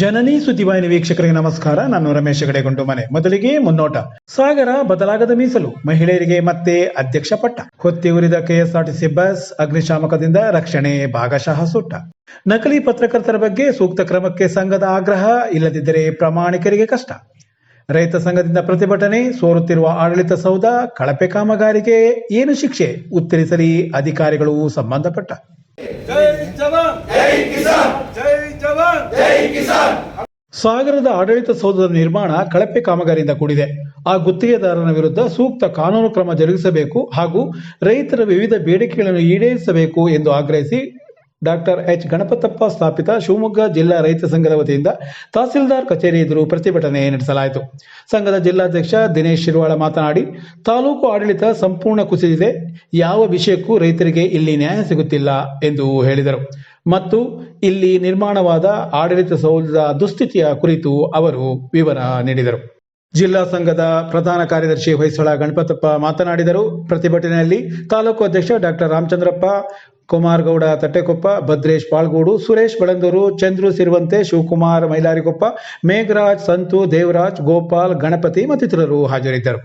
ಜನನಿ ಸುದ್ದಿವಾಹಿನಿ ವೀಕ್ಷಕರಿಗೆ ನಮಸ್ಕಾರ. ನಾನು ರಮೇಶ್ ಗಡೆಗೊಂಡು ಮನೆ. ಮೊದಲಿಗೆ ಮುನ್ನೋಟ. ಸಾಗರ ಬದಲಾಗದ ಮೀಸಲು. ಮಹಿಳೆಯರಿಗೆ ಮತ್ತೆ ಅಧ್ಯಕ್ಷ ಪಟ್ಟ. ಹೊತ್ತಿ ಉರಿದ ಕೆಎಸ್ಆರ್ಟಿಸಿ ಬಸ್ ಅಗ್ನಿಶಾಮಕದಿಂದ ರಕ್ಷಣೆ ಭಾಗಶಃ ಸುಟ್ಟ. ನಕಲಿ ಪತ್ರಕರ್ತರ ಬಗ್ಗೆ ಸೂಕ್ತ ಕ್ರಮಕ್ಕೆ ಸಂಘದ ಆಗ್ರಹ ಇಲ್ಲದಿದ್ದರೆ ಪ್ರಾಮಾಣಿಕರಿಗೆ ಕಷ್ಟ. ರೈತ ಸಂಘದಿಂದ ಪ್ರತಿಭಟನೆ ಸೋರುತ್ತಿರುವ ಆಡಳಿತ ಸೌಧ ಕಳಪೆ ಕಾಮಗಾರಿಗೆ ಏನು ಶಿಕ್ಷೆ? ಉತ್ತರಿಸಲಿ ಅಧಿಕಾರಿಗಳು ಸಂಬಂಧಪಟ್ಟ ಜೈ ಜವಾನ್ ಜೈ ಕಿಸಾನ್ ಜೈ ಜವಾನ್ ಜೈ ಕಿಸಾನ್ ಸಾಗರದ ಆಡಳಿತ ಸೌಧದ ನಿರ್ಮಾಣ ಕಳಪೆ ಕಾಮಗಾರಿಯಿಂದ ಕೂಡಿದೆ. ಆ ಗುತ್ತಿಗೆದಾರನ ವಿರುದ್ಧ ಸೂಕ್ತ ಕಾನೂನು ಕ್ರಮ ಜರುಗಿಸಬೇಕು ಹಾಗೂ ರೈತರ ವಿವಿಧ ಬೇಡಿಕೆಗಳನ್ನು ಈಡೇರಿಸಬೇಕು ಎಂದು ಆಗ್ರಹಿಸಿ ಡಾಕ್ಟರ್ ಎಚ್ ಗಣಪತಪ್ಪ ಸ್ಥಾಪಿತ ಶಿವಮೊಗ್ಗ ಜಿಲ್ಲಾ ರೈತ ಸಂಘದ ವತಿಯಿಂದ ತಹಸೀಲ್ದಾರ್ ಕಚೇರಿ ಎದುರು ಪ್ರತಿಭಟನೆ ನಡೆಸಲಾಯಿತು. ಸಂಘದ ಜಿಲ್ಲಾಧ್ಯಕ್ಷ ದಿನೇಶ್ ಶಿರ್ವಾಳ ಮಾತನಾಡಿ, ತಾಲೂಕು ಆಡಳಿತ ಸಂಪೂರ್ಣ ಕುಸಿದಿದೆ. ಯಾವ ವಿಷಯಕ್ಕೂ ರೈತರಿಗೆ ಇಲ್ಲಿ ನ್ಯಾಯ ಸಿಗುತ್ತಿಲ್ಲ ಎಂದು ಹೇಳಿದರು. ಮತ್ತು ಇಲ್ಲಿ ನಿರ್ಮಾಣವಾದ ಆಡಳಿತ ಸೌಧದ ದುಸ್ಥಿತಿಯ ಕುರಿತು ಅವರು ವಿವರ ನೀಡಿದರು. ಜಿಲ್ಲಾ ಸಂಘದ ಪ್ರಧಾನ ಕಾರ್ಯದರ್ಶಿ ಹೊಯ್ಸಳ ಗಣಪತಪ್ಪ ಮಾತನಾಡಿದರು. ಪ್ರತಿಭಟನೆಯಲ್ಲಿ ತಾಲೂಕು ಅಧ್ಯಕ್ಷ ಡಾಕ್ಟರ್ ರಾಮಚಂದ್ರಪ್ಪ ಕುಮಾರ್ ಗೌಡ ತಟ್ಟೆಕೊಪ್ಪ, ಭದ್ರೇಶ್ ಪಾಳ್ಗೋಡು, ಸುರೇಶ್ ಬಳಂದೂರು ಚಂದ್ರು ಸಿರುವಂತೆ ಶಿವಕುಮಾರ್ ಮೈಲಾರಿಕೊಪ್ಪ, ಮೇಘರಾಜ್ ಸಂತು, ದೇವರಾಜ್, ಗೋಪಾಲ್, ಗಣಪತಿ ಮತ್ತಿತರರು ಹಾಜರಿದ್ದರು.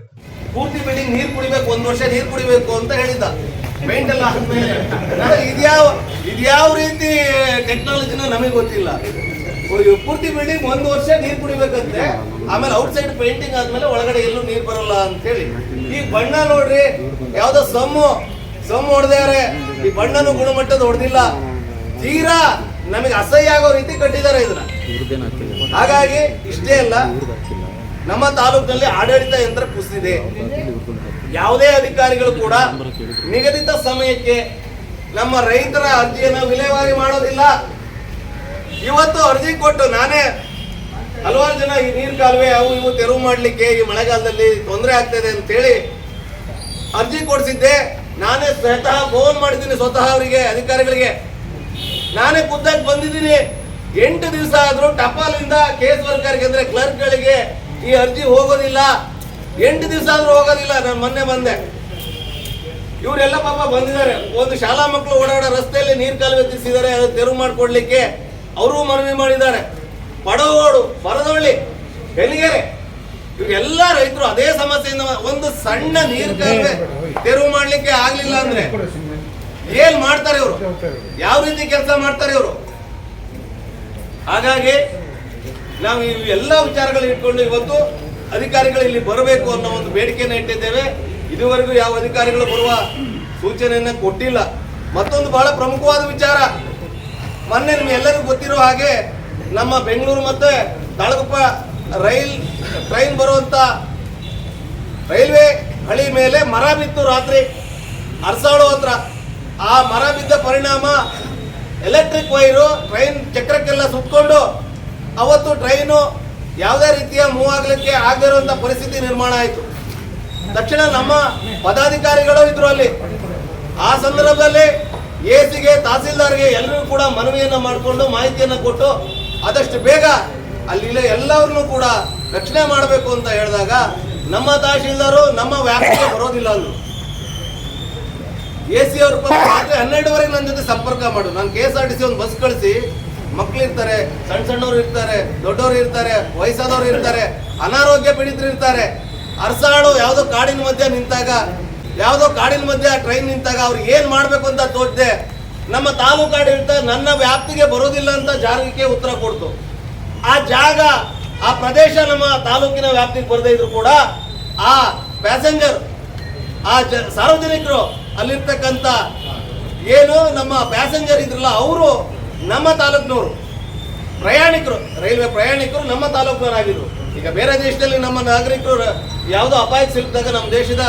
ಪೂರ್ತಿ ಬಿಲ್ಡಿಂಗ್ ನೀರು ಕುಡಿಬೇಕು, ಒಂದು ವರ್ಷ ನೀರು ಕುಡಿಬೇಕು ಅಂತ ಹೇಳಿದ್ದ. ಪೇಂಟ್ ಎಲ್ಲ ಇದ್ಯಾವ ಇದ್ಯಾವ ರೀತಿ ಟೆಕ್ನಾಲಜಿನ ನಮಗೆ ಗೊತ್ತಿಲ್ಲ. ಪೂರ್ತಿ ಬಿಲ್ಡಿಂಗ್ ಒಂದು ವರ್ಷ ನೀರು ಕುಡಿಬೇಕಂತೆ. ಆಮೇಲೆ ಔಟ್ ಸೈಡ್ ಪೇಂಟಿಂಗ್ ಆದ್ಮೇಲೆ ಒಳಗಡೆ ಎಲ್ಲೂ ನೀರು ಬರಲ್ಲ ಅಂತ ಹೇಳಿ. ಈ ಬಣ್ಣ ನೋಡ್ರಿ, ಯಾವ್ದೋ ಸಮ್ಮು. ಸಮ್ಮು ಹೊಡೆದಾರೆ ಈ ಬಣ್ಣನು ಗುಣಮಟ್ಟದ ಹೊಡೆದಿಲ್ಲ. ತೀರಾ ನಮಗೆ ಅಸಹ್ಯ ಆಗೋ ರೀತಿ ಕಟ್ಟಿದ್ದಾರೆ ಇದನ್ನ. ಹಾಗಾಗಿ ಇಷ್ಟೇ ಅಲ್ಲ, ನಮ್ಮ ತಾಲೂಕಿನಲ್ಲಿ ಆಡಳಿತ ಯಂತ್ರ ಕುಸಿದಿದೆ. ಯಾವುದೇ ಅಧಿಕಾರಿಗಳು ಕೂಡ ನಿಗದಿತ ಸಮಯಕ್ಕೆ ನಮ್ಮ ರೈತರ ಅರ್ಜಿಯನ್ನು ವಿಲೇವಾರಿ ಮಾಡೋದಿಲ್ಲ. ಇವತ್ತು ಅರ್ಜಿ ಕೊಟ್ಟು ನಾನೇ ಹಲವಾರು ಜನ ಈ ನೀರು ಕಾಲುವೆ ಅವು ಇವು ತೆರವು ಮಾಡಲಿಕ್ಕೆ ಈ ಮಳೆಗಾಲದಲ್ಲಿ ತೊಂದರೆ ಆಗ್ತದೆ ಅಂತೇಳಿ ಅರ್ಜಿ ಕೊಡಿಸಿದ್ದೆ. ನಾನೇ ಸ್ವತಃ ಫೋನ್ ಮಾಡಿದ್ದೀನಿ ಸ್ವತಃ ಅವರಿಗೆ, ಅಧಿಕಾರಿಗಳಿಗೆ. ನಾನೇ ಖುದ್ದಾಗಿ ಬಂದಿದ್ದೀನಿ. ಎಂಟು ದಿವಸ ಆದರೂ ಟಪಾಲಿಂದ ಕೇಸ್ ವರ್ಕರ್ಗೆ ಅಂದ್ರೆ ಕ್ಲರ್ಕ್ಗಳಿಗೆ ಈ ಅರ್ಜಿ ಹೋಗೋದಿಲ್ಲ. ಎಂಟು ದಿವಸ ಆದ್ರೂ ಹೋಗೋದಿಲ್ಲ, ನಾನು ಮೊನ್ನೆ ಬಂದೆ. ಇವರೆಲ್ಲ ಪಾಪ ಬಂದಿದ್ದಾರೆ. ಒಂದು ಶಾಲಾ ಮಕ್ಕಳು ಓಡಾಡೋ ರಸ್ತೆಯಲ್ಲಿ ನೀರು ಕಾಲುವೆ ತಿರ್ಸಿದ್ದಾರೆ ಅದು ತೆರವು ಮಾಡಿಕೊಡ್ಲಿಕ್ಕೆ. ಅವರು ಮನವಿ ಮಾಡಿದ್ದಾರೆ. ಪಡವೋಡು, ಬರದೊಳ್ಳಿ, ಬೆಲಿಗೆರೆ. ಇವರೆಲ್ಲ ರೈತರು ಅದೇ ಸಮಸ್ಯೆಯಿಂದ ಒಂದು ಸಣ್ಣ ನೀರು ತೆರವು ಮಾಡ್ಲಿಕ್ಕೆ ಆಗ್ಲಿಲ್ಲ ಅಂದ್ರೆ ಏನ್ ಮಾಡ್ತಾರೆ ಇವರು? ಯಾವ ರೀತಿ ಕೆಲಸ ಮಾಡ್ತಾರೆ ಇವರು? ಹಾಗಾಗಿ ನಾವು ಈ ಎಲ್ಲ ವಿಚಾರಗಳು ಇಟ್ಕೊಂಡು ಇವತ್ತು ಅಧಿಕಾರಿಗಳು ಇಲ್ಲಿ ಬರಬೇಕು ಅನ್ನೋ ಒಂದು ಬೇಡಿಕೆಯನ್ನು ಇಟ್ಟಿದ್ದೇವೆ. ಇದುವರೆಗೂ ಯಾವ ಅಧಿಕಾರಿಗಳು ಬರುವ ಸೂಚನೆಯನ್ನ ಕೊಟ್ಟಿಲ್ಲ. ಮತ್ತೊಂದು ಬಹಳ ಪ್ರಮುಖವಾದ ವಿಚಾರ, ಮೊನ್ನೆ ನಿಮ್ಗೆಲ್ಲರಿಗೂ ಗೊತ್ತಿರೋ ಹಾಗೆ ನಮ್ಮ ಬೆಂಗಳೂರು ಮತ್ತೆ ತಾಳಗುಪ್ಪ ರೈಲ್ ಟ್ರೈನ್ ಬರುವಂತ ರೈಲ್ವೆ ಹಳಿ ಮೇಲೆ ಮರ ಬಿತ್ತು ರಾತ್ರಿ. ಅರಸಾಳು ಹತ್ರ. ಆ ಮರ ಬಿದ್ದ ಪರಿಣಾಮ ಎಲೆಕ್ಟ್ರಿಕ್ ವೈರು ಟ್ರೈನ್ ಚಕ್ರಕ್ಕೆಲ್ಲ ಸುತ್ತಕೊಂಡು ಅವತ್ತು ಟ್ರೈನು ಯಾವುದೇ ರೀತಿಯ ಮೂವ್ ಆಗಲಿಕ್ಕೆ ಆಗದಿರುವಂತ ಪರಿಸ್ಥಿತಿ ನಿರ್ಮಾಣ ಆಯಿತು. ತಕ್ಷಣ ನಮ್ಮ ಪದಾಧಿಕಾರಿಗಳು ಇದ್ರು ಅಲ್ಲಿ. ಆ ಸಂದರ್ಭದಲ್ಲಿ ಎಸಿಗೆ, ತಹಸೀಲ್ದಾರ್ಗೆ ಎಲ್ಲರೂ ಕೂಡ ಮನವಿಯನ್ನು ಮಾಡಿಕೊಂಡು ಮಾಹಿತಿಯನ್ನ ಕೊಟ್ಟು ಆದಷ್ಟು ಬೇಗ ಅಲ್ಲಿ ಎಲ್ಲರನ್ನೂ ಕೂಡ ರಕ್ಷಣೆ ಮಾಡಬೇಕು ಅಂತ ಹೇಳಿದಾಗ ನಮ್ಮ ತಹಶೀಲ್ದಾರು ನಮ್ಮ ವ್ಯಾಪ್ತಿಗೆ ಬರೋದಿಲ್ಲ ಅಂದ್ರು. ಎ ಸಿ ಅವ್ರ ರಾತ್ರಿ ಹನ್ನೆರಡುವರೆಗೆ ನನ್ನ ಜೊತೆ ಸಂಪರ್ಕ ಮಾಡು. ನಾನು K S R T C ಒಂದು ಬಸ್ ಕಳಿಸಿ, ಮಕ್ಳು ಇರ್ತಾರೆ ಸಣ್ಣ ಸಣ್ಣವ್ರು ಇರ್ತಾರೆ, ದೊಡ್ಡವರು ಇರ್ತಾರೆ, ವಯಸ್ಸಾದವ್ರು ಇರ್ತಾರೆ, ಅನಾರೋಗ್ಯ ಪೀಡಿತರು ಇರ್ತಾರೆ. ಅರಸಾಳು ಯಾವುದೋ ಕಾಡಿನ ಮಧ್ಯೆ ನಿಂತಾಗ, ಯಾವುದೋ ಕಾಡಿನ ಮಧ್ಯೆ ಟ್ರೈನ್ ನಿಂತಾಗ ಅವ್ರು ಏನು ಮಾಡಬೇಕು ಅಂತ ತೋಚದೆ, ನಮ್ಮ ತಾಲೂಕು ಇರ್ತಾರೆ ನನ್ನ ವ್ಯಾಪ್ತಿಗೆ ಬರೋದಿಲ್ಲ ಅಂತ ಜಾಗಕ್ಕೆ ಉತ್ತರ ಕೊಡ್ತು. ಆ ಜಾಗ ಆ ಪ್ರದೇಶ ನಮ್ಮ ತಾಲೂಕಿನ ವ್ಯಾಪ್ತಿಗೆ ಬರದೇ ಇದ್ರು ಕೂಡ ಆ ಪ್ಯಾಸೆಂಜರ್ ಆ ಜ ಸಾರ್ವಜನಿಕರು ಅಲ್ಲಿರ್ತಕ್ಕಂಥ ಏನು ನಮ್ಮ ಪ್ಯಾಸೆಂಜರ್ ಇದ್ರಲ್ಲ ಅವರು ನಮ್ಮ ತಾಲೂಕಿನವರು. ಪ್ರಯಾಣಿಕರು, ರೈಲ್ವೆ ಪ್ರಯಾಣಿಕರು ನಮ್ಮ ತಾಲೂಕಿನವರಾಗಿದ್ರು. ಈಗ ಬೇರೆ ದೇಶದಲ್ಲಿ ನಮ್ಮ ನಾಗರಿಕರು ಯಾವುದೋ ಅಪಾಯಕ್ಕೆ ಸಿಲುಕಿದಾಗ ನಮ್ಮ ದೇಶದ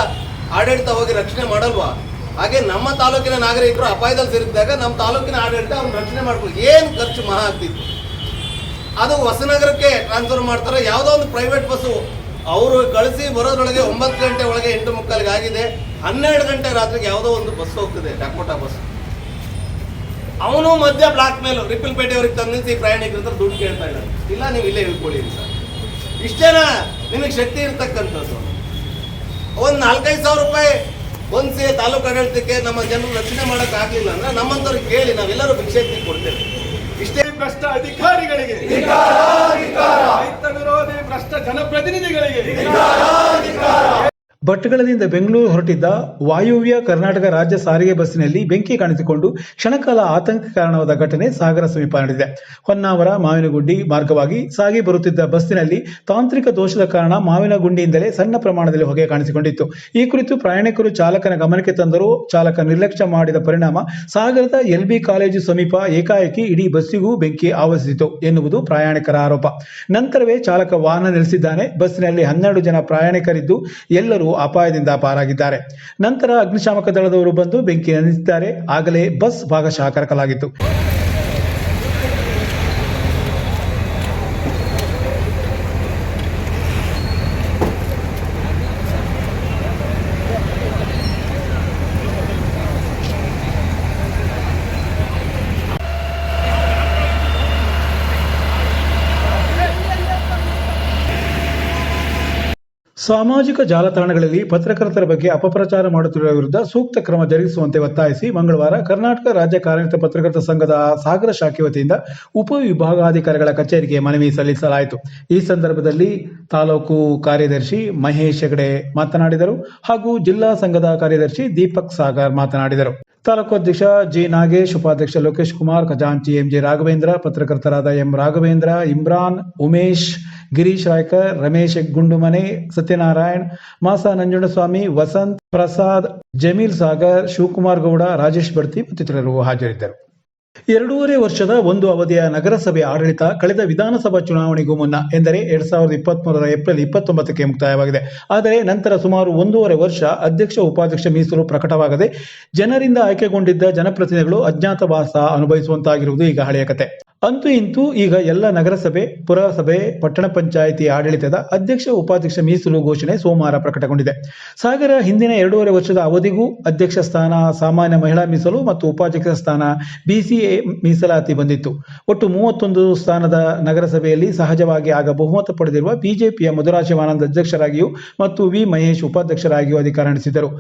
ಆಡಳಿತ ಹೋಗಿ ರಕ್ಷಣೆ ಮಾಡಲ್ವಾ? ಹಾಗೆ ನಮ್ಮ ತಾಲೂಕಿನ ನಾಗರಿಕರು ಅಪಾಯದಲ್ಲಿ ಸಿಲುಕಿದಾಗ ನಮ್ಮ ತಾಲೂಕಿನ ಆಡಳಿತ ಅವ್ನ ರಕ್ಷಣೆ ಮಾಡ್ಕೊಳ್ಳಿ ಏನು ಖರ್ಚು ಮಹಾ ಆಗ್ತಿತ್ತು? ಅದು ಹೊಸನಗರಕ್ಕೆ ಟ್ರಾನ್ಸ್ಫರ್ ಮಾಡ್ತಾರೆ. ಯಾವುದೋ ಒಂದು ಪ್ರೈವೇಟ್ ಬಸ್ಸು ಅವರು ಕಳಿಸಿ ಬರೋದ್ರೊಳಗೆ ಒಂಬತ್ತು ಗಂಟೆ ಒಳಗೆ ಎಂಟು ಮುಕ್ಕಾಲಿಗೆ ಆಗಿದೆ. ಹನ್ನೆರಡು ಗಂಟೆ ರಾತ್ರಿಗೆ ಯಾವುದೋ ಒಂದು ಬಸ್ ಹೋಗ್ತದೆ ಡಕೋಟಾ ಬಸ್ ಅವನು ಮಧ್ಯ ಬ್ಲಾಕ್ ಮೇಲ್ ರಿಪಿಲ್ ಪೇಟೆಯವ್ರಿಗೆ ತಂದಿಸಿ ಪ್ರಯಾಣಿಕರ ಹತ್ರ ದುಡ್ಡು ಕೇಳ್ತಾ ಇದ್ದಾರೆ ಇಲ್ಲ, ನೀವು ಇಲ್ಲೇ ಇಳ್ಕೊಳ್ಳಿ ಸರ್ ಇಷ್ಟೇನಾ? ನಿಮಗೆ ಶಕ್ತಿ ಇರ್ತಕ್ಕಂಥದ್ದು. ಒಂದು ನಾಲ್ಕೈದು ಸಾವಿರ ರೂಪಾಯಿ ಹೊಂದಿಸಿ ತಾಲೂಕು ಆಡಳಿತಕ್ಕೆ ನಮ್ಮ ಜನರು ರಕ್ಷಣೆ ಮಾಡೋಕ್ಕಾಗಲಿಲ್ಲ ಅಂದ್ರೆ ನಮ್ಮಂತವ್ರಿಗೆ ಕೇಳಿ, ನಾವೆಲ್ಲರೂ ಭಿಕ್ಷೆ ಕೊಡ್ತೇವೆ. ಇಷ್ಟೇ ಕಷ್ಟ ಅಧಿಕಾರಿಗಳಿಗೆ ರೈತ ವಿರೋಧಿ ಭ್ರಷ್ಟ ಜನಪ್ರತಿನಿಧಿಗಳಿಗೆ ಭಟ್ಕಳದಿಂದ ಬೆಂಗಳೂರು ಹೊರಟಿದ್ದ ವಾಯುವ್ಯ ಕರ್ನಾಟಕ ರಾಜ್ಯ ಸಾರಿಗೆ ಬಸ್ಸಿನಲ್ಲಿ ಬೆಂಕಿ ಕಾಣಿಸಿಕೊಂಡು ಕ್ಷಣಕಾಲ ಆತಂಕ ಕಾರಣವಾದ ಘಟನೆ ಸಾಗರ ಸಮೀಪ ನಡೆದಿದೆ. ಹೊನ್ನಾವರ, ಮಾವಿನಗುಂಡಿ ಮಾರ್ಗವಾಗಿ ಸಾಗಿ ಬರುತ್ತಿದ್ದ ಬಸ್ಸಿನಲ್ಲಿ ತಾಂತ್ರಿಕ ದೋಷದ ಕಾರಣ ಮಾವಿನಗುಂಡಿಯಿಂದಲೇ ಸಣ್ಣ ಪ್ರಮಾಣದಲ್ಲಿ ಹೊಗೆ ಕಾಣಿಸಿಕೊಂಡಿತ್ತು. ಈ ಕುರಿತು ಪ್ರಯಾಣಿಕರು ಚಾಲಕನ ಗಮನಕ್ಕೆ ತಂದರೂ ಚಾಲಕ ನಿರ್ಲಕ್ಷ್ಯ ಮಾಡಿದ ಪರಿಣಾಮ ಸಾಗರದ ಎಲ್ಬಿ ಕಾಲೇಜು ಸಮೀಪ ಏಕಾಏಕಿ ಇಡೀ ಬಸ್ಸಿಗೂ ಬೆಂಕಿ ಆವರಿಸಿತು ಎನ್ನುವುದು ಪ್ರಯಾಣಿಕರ ಆರೋಪ. ನಂತರವೇ ಚಾಲಕ ವಾಹನ ನಿಲ್ಲಿಸಿದ್ದಾನೆ. ಬಸ್ಸಿನಲ್ಲಿ ಹನ್ನೆರಡು ಜನ ಪ್ರಯಾಣಿಕರಿದ್ದು ಎಲ್ಲರೂ ಅಪಾಯದಿಂದ ಪಾರಾಗಿದ್ದಾರೆ. ನಂತರ ಅಗ್ನಿಶಾಮಕ ದಳದವರು ಬಂದು ಬೆಂಕಿ ನಂದಿಸಿದ್ದಾರೆ ಆಗಲೇ ಬಸ್ ಭಾಗಶಃ ಕರಕಲಾಗಿತ್ತು. ಸಾಮಾಜಿಕ ಜಾಲತಾಣಗಳಲ್ಲಿ ಪತ್ರಕರ್ತರ ಬಗ್ಗೆ ಅಪಪ್ರಚಾರ ಮಾಡುತ್ತಿರುವ ವಿರುದ್ಧ ಸೂಕ್ತ ಕ್ರಮ ಜರುಗಿಸುವಂತೆ ಒತ್ತಾಯಿಸಿ ಮಂಗಳವಾರ ಕರ್ನಾಟಕ ರಾಜ್ಯ ಕಾರ್ಯನಿರತ ಪತ್ರಕರ್ತರ ಸಂಘದ ಸಾಗರ ಶಾಖೆ ವತಿಯಿಂದ ಉಪವಿಭಾಗಾಧಿಕಾರಿಗಳ ಕಚೇರಿಗೆ ಮನವಿ ಸಲ್ಲಿಸಲಾಯಿತು. ಈ ಸಂದರ್ಭದಲ್ಲಿ ತಾಲೂಕು ಕಾರ್ಯದರ್ಶಿ ಮಹೇಶ್ ಹೆಗಡೆ ಮಾತನಾಡಿದರು ಹಾಗೂ ಜಿಲ್ಲಾ ಸಂಘದ ಕಾರ್ಯದರ್ಶಿ ದೀಪಕ್ ಸಾಗರ್ ಮಾತನಾಡಿದರು. ತಾಲೂಕು ಅಧ್ಯಕ್ಷ ಜಿ ನಾಗೇಶ್, ಉಪಾಧ್ಯಕ್ಷ ಲೋಕೇಶ್ ಕುಮಾರ್, ಖಜಾಂಚಿ ಎಂಜೆ ರಾಘವೇಂದ್ರ, ಪತ್ರಕರ್ತರಾದ ಎಂ ರಾಘವೇಂದ್ರ, ಇಮ್ರಾನ್, ಉಮೇಶ್ ಗಿರೀಶ್ ರಾಯ್ಕರ್, ರಮೇಶ್ ಗುಂಡುಮನೆ, ಸತ್ಯನಾರಾಯಣ್, ಮಾಸ ನಂಜುಂಡಸ್ವಾಮಿ, ವಸಂತ್ ಪ್ರಸಾದ್, ಜಮೀಲ್ ಸಾಗರ್, ಶಿವಕುಮಾರ್ ಗೌಡ, ರಾಜೇಶ್ ಬಡ್ತಿ ಮತ್ತಿತರರು ಹಾಜರಿದ್ದರು. ಎರಡೂವರೆ ವರ್ಷದ ಒಂದು ಅವಧಿಯ ನಗರಸಭೆ ಆಡಳಿತ ಕಳೆದ ವಿಧಾನಸಭಾ ಚುನಾವಣೆಗೂ ಮುನ್ನ, ಎಂದರೆ ಎರಡ್ ಸಾವಿರದ ಇಪ್ಪತ್ತ್ ಮೂರರ ಏಪ್ರಿಲ್ ಇಪ್ಪತ್ತೊಂಬತ್ತಕ್ಕೆ ಮುಕ್ತಾಯವಾಗಿದೆ. ಆದರೆ ನಂತರ ಸುಮಾರು ಒಂದೂವರೆ ವರ್ಷ ಅಧ್ಯಕ್ಷ, ಉಪಾಧ್ಯಕ್ಷ ಮೀಸಲು ಪ್ರಕಟವಾಗದೆ ಜನರಿಂದ ಆಯ್ಕೆಗೊಂಡಿದ್ದ ಜನಪ್ರತಿನಿಧಿಗಳು ಅಜ್ಞಾತವಾಸ ಅನುಭವಿಸುವಂತಾಗಿರುವುದು ಈಗ ಹಳೆಯ ಕತೆ. ಅಂತೂ ಇಂತೂ ಈಗ ಎಲ್ಲ ನಗರಸಭೆ, ಪುರಸಭೆ, ಪಟ್ಟಣ ಪಂಚಾಯಿತಿ ಆಡಳಿತದ ಅಧ್ಯಕ್ಷ, ಉಪಾಧ್ಯಕ್ಷ ಮೀಸಲು ಘೋಷಣೆ ಸೋಮವಾರ ಪ್ರಕಟಗೊಂಡಿದೆ. ಸಾಗರ ಹಿಂದಿನ ಎರಡೂವರೆ ವರ್ಷದ ಅವಧಿಗೂ ಅಧ್ಯಕ್ಷ ಸ್ಥಾನ ಸಾಮಾನ್ಯ ಮಹಿಳಾ ಮೀಸಲು ಮತ್ತು ಉಪಾಧ್ಯಕ್ಷ ಸ್ಥಾನ ಬಿಸಿಎ ಮೀಸಲಾತಿ ಬಂದಿತ್ತು. ಒಟ್ಟು ಮೂವತ್ತೊಂದು ಸ್ಥಾನದ ನಗರಸಭೆಯಲ್ಲಿ ಸಹಜವಾಗಿ ಆಗ ಬಹುಮತ ಪಡೆದಿರುವ ಬಿಜೆಪಿಯ ಮಧುರಾಶಿವಾನಂದ್ ಅಧ್ಯಕ್ಷರಾಗಿಯೂ ಮತ್ತು ವಿ ಮಹೇಶ್ ಉಪಾಧ್ಯಕ್ಷರಾಗಿಯೂ ಅಧಿಕಾರ ನಡೆಸಿದರು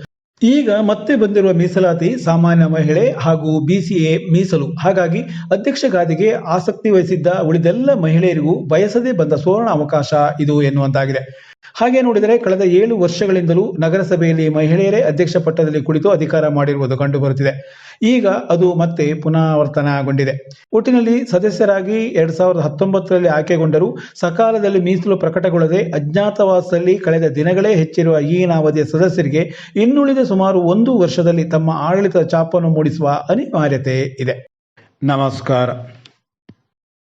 ಈಗ ಮತ್ತೆ ಬಂದಿರುವ ಮೀಸಲಾತಿ ಸಾಮಾನ್ಯ ಮಹಿಳೆ ಹಾಗೂ ಬಿಸಿಎ ಮೀಸಲು. ಹಾಗಾಗಿ ಅಧ್ಯಕ್ಷ ಗಾದಿಗೆ ಆಸಕ್ತಿ ವಹಿಸಿದ್ದ ಉಳಿದೆಲ್ಲ ಮಹಿಳೆಯರಿಗೂ ಬಯಸದೇ ಬಂದ ಸುವರ್ಣ ಅವಕಾಶ ಇದು ಎನ್ನುವಂತಾಗಿದೆ. ಹಾಗೆ ನೋಡಿದರೆ ಕಳೆದ ಏಳು ವರ್ಷಗಳಿಂದಲೂ ನಗರಸಭೆಯಲ್ಲಿ ಮಹಿಳೆಯರೇ ಅಧ್ಯಕ್ಷ ಪಟ್ಟದಲ್ಲಿ ಕುಳಿತು ಅಧಿಕಾರ ಮಾಡಿರುವುದು ಕಂಡುಬರುತ್ತಿದೆ. ಈಗ ಅದು ಮತ್ತೆ ಪುನರಾವರ್ತನಗೊಂಡಿದೆ ಒಟ್ಟಿನಲ್ಲಿ ಸದಸ್ಯರಾಗಿ ಎರಡ್ ಸಾವಿರದ ಹತ್ತೊಂಬತ್ತರಲ್ಲಿ ಆಯ್ಕೆಗೊಂಡರೂ ಸಕಾಲದಲ್ಲಿ ಮೀಸಲು ಪ್ರಕಟಗೊಳ್ಳದೆ ಅಜ್ಞಾತವಾಸದಲ್ಲಿ ಕಳೆದ ದಿನಗಳೇ ಹೆಚ್ಚಿರುವ ಈಗಿನ ಅವಧಿಯ ಸದಸ್ಯರಿಗೆ ಇನ್ನುಳಿದ ಸುಮಾರು ಒಂದು ವರ್ಷದಲ್ಲಿ ತಮ್ಮ ಆಡಳಿತದ ಚಾಪನ್ನು ಮೂಡಿಸುವ ಅನಿವಾರ್ಯತೆ ಇದೆ. ನಮಸ್ಕಾರ.